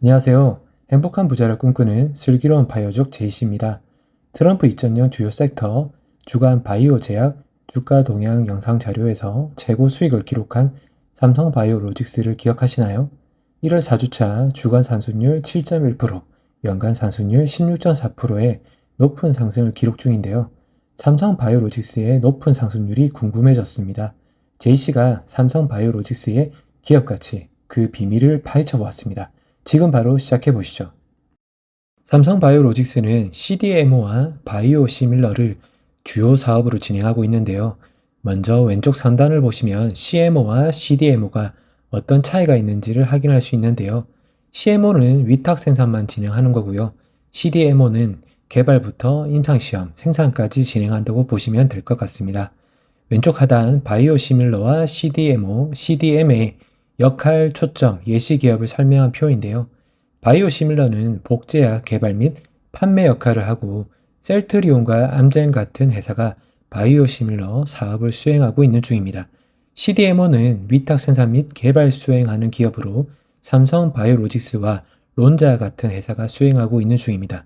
안녕하세요. 행복한 부자를 꿈꾸는 슬기로운 바이오족 제이씨입니다. 트럼프 2000년 주요 섹터, 주간 바이오 제약, 주가 동향 영상 자료에서 최고 수익을 기록한 삼성 바이오로직스를 기억하시나요? 1월 4주차 주간 산수율 7.1%, 연간 산수율 16.4%의 높은 상승을 기록 중인데요. 삼성 바이오로직스의 높은 상승률이 궁금해졌습니다. 제이씨가 삼성 바이오로직스의 기업 가치, 그 비밀을 파헤쳐 보았습니다. 지금 바로 시작해 보시죠. 삼성 바이오로직스는 CDMO와 바이오 시밀러를 주요 사업으로 진행하고 있는데요. 먼저 왼쪽 상단을 보시면 CMO와 CDMO가 어떤 차이가 있는지를 확인할 수 있는데요. CMO는 위탁 생산만 진행하는 거고요. CDMO는 개발부터 임상시험, 생산까지 진행한다고 보시면 될 것 같습니다. 왼쪽 하단 바이오 시밀러와 CDMO, CDM의 역할, 초점, 예시 기업을 설명한 표인데요. 바이오시밀러는 복제약 개발 및 판매 역할을 하고 셀트리온과 암젠 같은 회사가 바이오시밀러 사업을 수행하고 있는 중입니다. CDMO는 위탁 생산 및 개발 수행하는 기업으로 삼성 바이오로직스와 론자 같은 회사가 수행하고 있는 중입니다.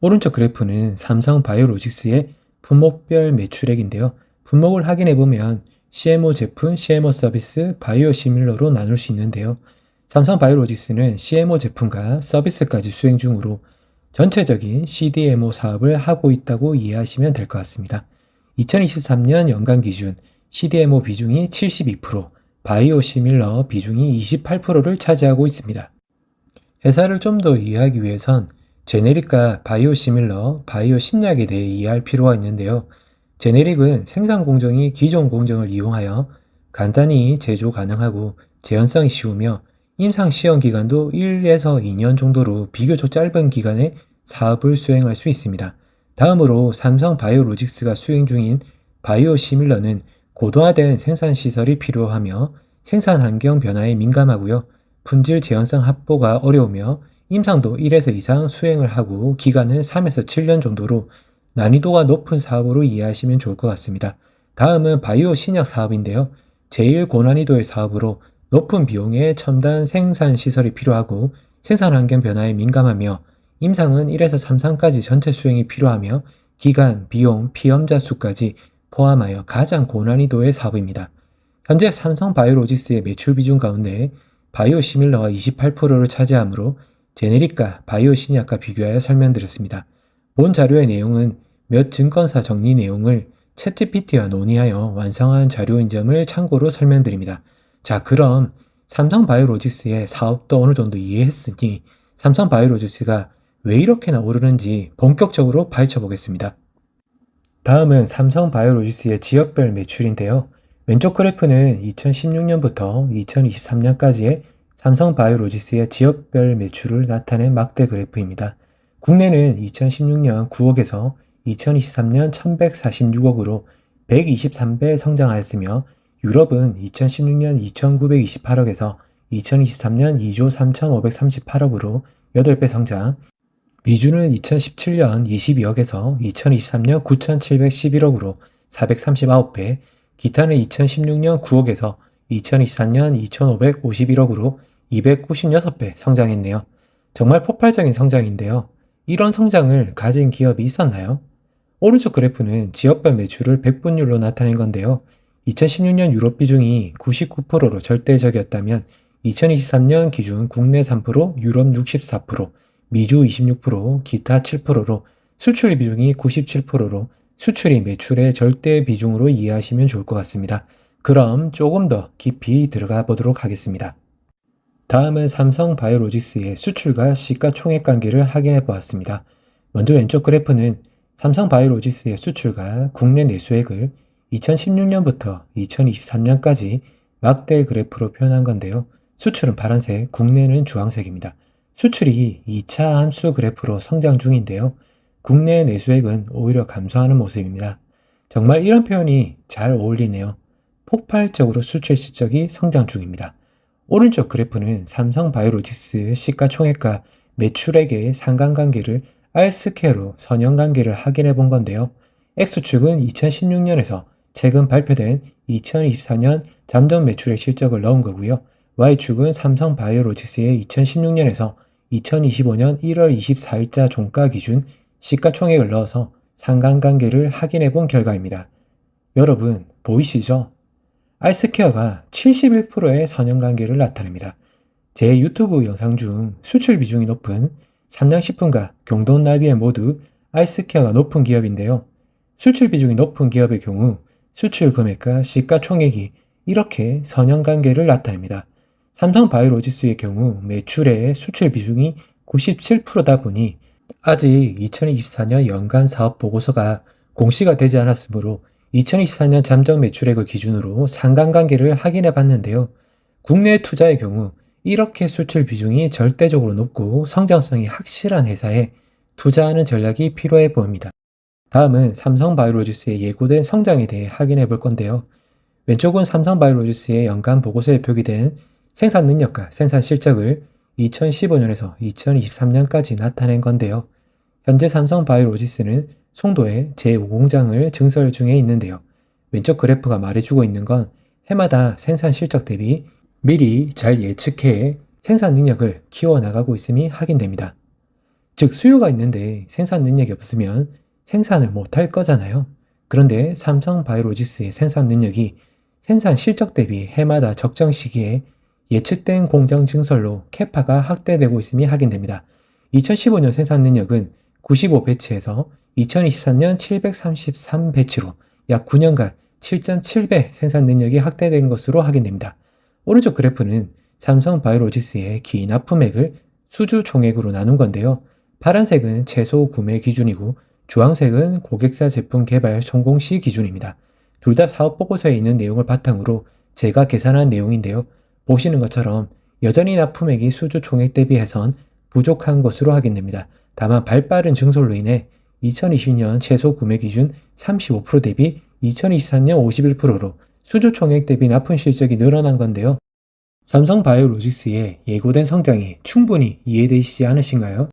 오른쪽 그래프는 삼성 바이오로직스의 품목별 매출액인데요. 품목을 확인해 보면 CMO 제품, CMO 서비스, 바이오 시밀러로 나눌 수 있는데요. 삼성 바이오로직스는 CMO 제품과 서비스까지 수행 중으로 전체적인 CDMO 사업을 하고 있다고 이해하시면 될 것 같습니다. 2023년 연간 기준 CDMO 비중이 72%, 바이오 시밀러 비중이 28%를 차지하고 있습니다. 회사를 좀 더 이해하기 위해선 제네릭과 바이오 시밀러, 바이오 신약에 대해 이해할 필요가 있는데요. 제네릭은 생산 공정이 기존 공정을 이용하여 간단히 제조 가능하고 재현성이 쉬우며 임상 시험 기간도 1에서 2년 정도로 비교적 짧은 기간에 사업을 수행할 수 있습니다. 다음으로 삼성 바이오로직스가 수행 중인 바이오 시밀러는 고도화된 생산 시설이 필요하며 생산 환경 변화에 민감하고요. 품질 재현성 확보가 어려우며 임상도 1에서 이상 수행을 하고 기간은 3에서 7년 정도로 난이도가 높은 사업으로 이해하시면 좋을 것 같습니다. 다음은 바이오 신약 사업인데요. 제일 고난이도의 사업으로 높은 비용의 첨단 생산 시설이 필요하고 생산 환경 변화에 민감하며 임상은 1에서 3상까지 전체 수행이 필요하며 기간, 비용, 피험자 수까지 포함하여 가장 고난이도의 사업입니다. 현재 삼성 바이오로직스의 매출 비중 가운데 바이오 시밀러가 28%를 차지하므로 제네릭과 바이오 신약과 비교하여 설명드렸습니다. 본 자료의 내용은 몇 증권사 정리 내용을 채트PT와 논의하여 완성한 자료인 점을 참고로 설명드립니다. 자, 그럼 삼성 바이오로직스의 사업도 어느 정도 이해했으니 삼성 바이오로직스가 왜 이렇게나 오르는지 본격적으로 파헤쳐 보겠습니다. 다음은 삼성 바이오로직스의 지역별 매출인데요. 왼쪽 그래프는 2016년부터 2023년까지의 삼성 바이오로직스의 지역별 매출을 나타낸 막대 그래프입니다. 국내는 2016년 9억에서 2023년 1146억으로 123배 성장하였으며 유럽은 2016년 2928억에서 2023년 2조 3538억으로 8배 성장, 미주는 2017년 22억에서 2023년 9711억으로 439배, 기타는 2016년 9억에서 2024년 2551억으로 296배 성장했네요. 정말 폭발적인 성장인데요. 이런 성장을 가진 기업이 있었나요? 오른쪽 그래프는 지역별 매출을 백분율로 나타낸 건데요. 2016년 유럽 비중이 99%로 절대적이었다면 2023년 기준 국내 3%, 유럽 64%, 미주 26%, 기타 7%로 수출 비중이 97%로 수출이 매출의 절대 비중으로 이해하시면 좋을 것 같습니다. 그럼 조금 더 깊이 들어가 보도록 하겠습니다. 다음은 삼성 바이오로직스의 수출과 시가총액 관계를 확인해 보았습니다. 먼저 왼쪽 그래프는 삼성 바이오로직스의 수출과 국내 내수액을 2016년부터 2023년까지 막대 그래프로 표현한 건데요. 수출은 파란색, 국내는 주황색입니다. 수출이 2차 함수 그래프로 성장 중인데요. 국내 내수액은 오히려 감소하는 모습입니다. 정말 이런 표현이 잘 어울리네요. 폭발적으로 수출 실적이 성장 중입니다. 오른쪽 그래프는 삼성 바이오로직스 시가총액과 매출액의 상관관계를 R스케어로 선형관계를 확인해 본 건데요. X축은 2016년에서 최근 발표된 2024년 잠정 매출액 실적을 넣은 거고요. Y축은 삼성 바이오로직스의 2016년에서 2025년 1월 24일자 종가 기준 시가총액을 넣어서 상관관계를 확인해 본 결과입니다. 여러분, 보이시죠? 알스케어가 71%의 선형관계를 나타냅니다. 제 유튜브 영상 중 수출 비중이 높은 삼양식품과 경동나비엔 모두 알스케어가 높은 기업인데요. 수출 비중이 높은 기업의 경우 수출 금액과 시가총액이 이렇게 선형관계를 나타냅니다. 삼성바이오로지스의 경우 매출의 수출 비중이 97%다 보니 아직 2024년 연간 사업 보고서가 공시가 되지 않았으므로 2024년 잠정 매출액을 기준으로 상관관계를 확인해 봤는데요. 국내 투자의 경우 이렇게 수출 비중이 절대적으로 높고 성장성이 확실한 회사에 투자하는 전략이 필요해 보입니다. 다음은 삼성바이오로지스의 예고된 성장에 대해 확인해 볼 건데요. 왼쪽은 삼성바이오로지스의 연간 보고서에 표기된 생산 능력과 생산 실적을 2015년에서 2023년까지 나타낸 건데요. 현재 삼성바이오로지스는 송도의 제5공장을 증설 중에 있는데요. 왼쪽 그래프가 말해주고 있는 건 해마다 생산 실적 대비 미리 잘 예측해 생산 능력을 키워나가고 있음이 확인됩니다. 즉 수요가 있는데 생산 능력이 없으면 생산을 못할 거잖아요. 그런데 삼성 바이오로지스의 생산 능력이 생산 실적 대비 해마다 적정 시기에 예측된 공장 증설로 캐파가 확대되고 있음이 확인됩니다. 2015년 생산 능력은 95배치에서 2023년 733배치로 약 9년간 7.7배 생산 능력이 확대된 것으로 확인됩니다. 오른쪽 그래프는 삼성 바이오로지스의 기납품액을 수주 총액으로 나눈 건데요. 파란색은 최소 구매 기준이고 주황색은 고객사 제품 개발 성공 시 기준입니다. 둘 다 사업 보고서에 있는 내용을 바탕으로 제가 계산한 내용인데요. 보시는 것처럼 여전히 납품액이 수주 총액 대비해선 부족한 것으로 확인됩니다. 다만 발빠른 증설로 인해 2020년 최소 구매 기준 35% 대비 2023년 51%로 수주 총액 대비 납품 실적이 늘어난 건데요. 삼성바이오로직스의 예고된 성장이 충분히 이해되시지 않으신가요?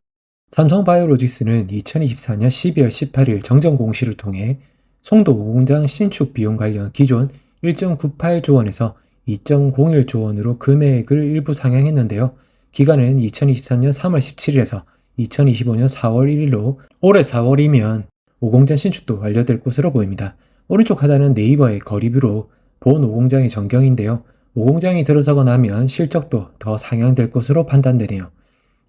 삼성바이오로직스는 2024년 12월 18일 정정 공시를 통해 송도 5공장 신축 비용 관련 기존 1.98조 원에서 2.01조 원으로 금액을 일부 상향했는데요. 기간은 2023년 3월 17일에서 2025년 4월 1일로 올해 4월이면 5공장 신축도 완료될 것으로 보입니다. 오른쪽 하단은 네이버의 거리뷰로 본 5공장의 전경인데요. 5공장이 들어서고 나면 실적도 더 상향될 것으로 판단되네요.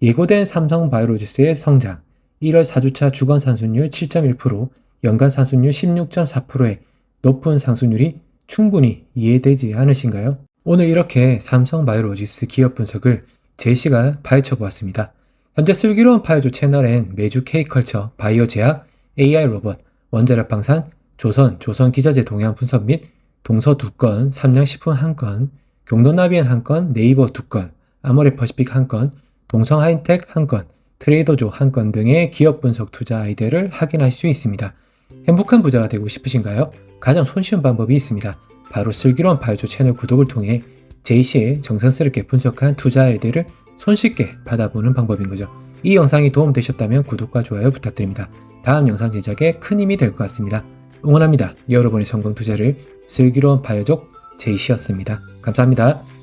예고된 삼성 바이오로지스의 성장, 1월 4주차 주간 상순율 7.1%, 연간 상순율 16.4%의 높은 상순율이 충분히 이해되지 않으신가요? 오늘 이렇게 삼성 바이오로지스 기업 분석을 제시가 파헤쳐 보았습니다. 현재 슬기로운 파이조 채널엔 매주 K컬처, 바이오 제약, AI 로봇, 원자력 방산, 조선, 조선 기자재 동향 분석 및 동서 두 건, 삼양식품 한 건, 경동나비엔 한 건, 네이버 두 건, 아모레 퍼시픽 한 건, 동성 하이텍 한 건, 트레이더조 한건 등의 기업 분석 투자 아이디어를 확인할 수 있습니다. 행복한 부자가 되고 싶으신가요? 가장 손쉬운 방법이 있습니다. 바로 슬기로운 파이조 채널 구독을 통해 제이씨의 정성스럽게 분석한 투자 아이디어를 손쉽게 받아보는 방법인 거죠. 이 영상이 도움되셨다면 구독과 좋아요 부탁드립니다. 다음 영상 제작에 큰 힘이 될 것 같습니다. 응원합니다. 여러분의 성공 투자를 슬기로운 바이오족 제이씨였습니다. 감사합니다.